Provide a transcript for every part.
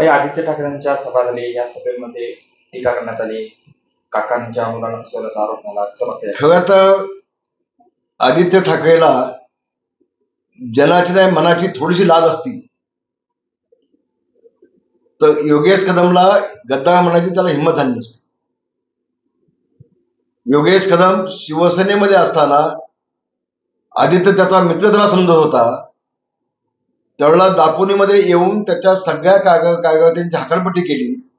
काही आदित्य ठाकरेंच्या सभा झाली या सभेमध्ये टीका करण्यात आली. काकांच्या मुलाला फसवल्याचा आरोप झाला. खरं तर आदित्य ठाकरेला जनाची नाही मनाची थोडीशी लाज असती. तर योगेश कदमला गद्दार म्हणायची त्याला हिंमत झाली नसती. योगेश कदम शिवसेनेमध्ये असताना आदित्य त्याचा मित्र त्याला समजत होता. त्यावेळेला दापोलीमध्ये येऊन त्याच्या सगळ्या कागद कागदांची हाकलपट्टी केली.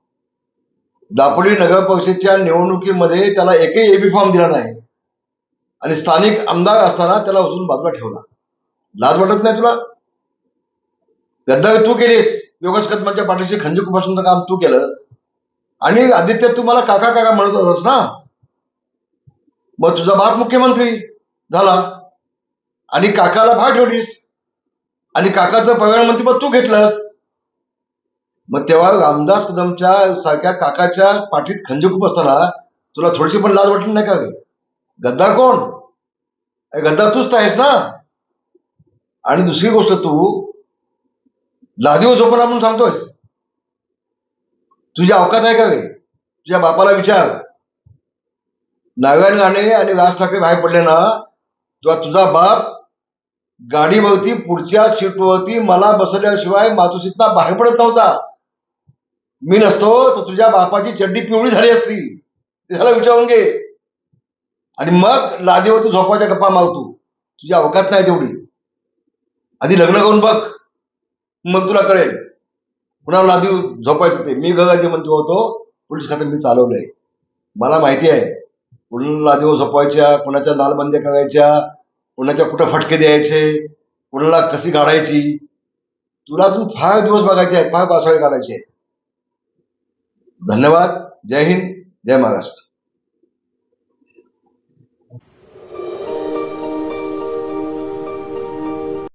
दापोली नगर परिषदेच्या निवडणुकीमध्ये त्याला एकही एबी फॉर्म दिला नाही. आणि स्थानिक आमदार असताना त्याला उचलून बाजूला ठेवला. लाज वाटत नाही तुला? गद्दार तू केलीस. योगेश कदमांच्या पाठीशी खंजीर कुपासनचं काम तू केलंस. आणि आदित्य तू मला काका काका म्हणत होतास ना? मग तुझा बाप मुख्यमंत्री झाला. आणि काकाला भाग ठेवलीस. आणि काकाचं पगार मंत्रीपद तू घेतलास. मग तेव्हा रामदास कदमच्या सारख्या काकाच्या पाठीत खंजे खूप असताना तुला थोडीशी पण लाज वाटली नाही का ग? गद्दार कोण? अरे तूच तर आहेस ना? आणि दुसरी गोष्ट तू लादीवर झोपून आपण सांगतोयस. तुझी अवकात आहे का रे तुझ्या बापाला विचार. नारायण राणे आणि राज ठाकरे बाहेर पडले ना तेव्हा तुझा बाप गाडीवरती पुढच्या सीटवरती मला बसवल्याशिवाय मातुसीतना बाहेर पडत नव्हता. मी नसतो तर तुझ्या बापाची चड्डी पिवळी झाली असती. ते झालं विचारून घे. आणि मग लादीवर तू झोपाच्या गप्पा मारतो. तुझी अवकात नाही तेवढी. आधी लग्न करून बघ. मग तुला कळेल. पुन्हा लादी झोपायचं ते. मी गगाजी मंत्री होतो पोलीस खात्यात मी चालवलंय. मला माहिती आहे. कुणाला लादीवर झोपायच्या कुणाच्या लालबंद्या करायच्या कुणाच्या कुठं फटके द्यायचे? कुणाला कशी काढायची तुला अजून फार दिवस बघायचे आहेत फार पावसाळे काढायचे आहेत. धन्यवाद. जय हिंद. जय महाराष्ट्र.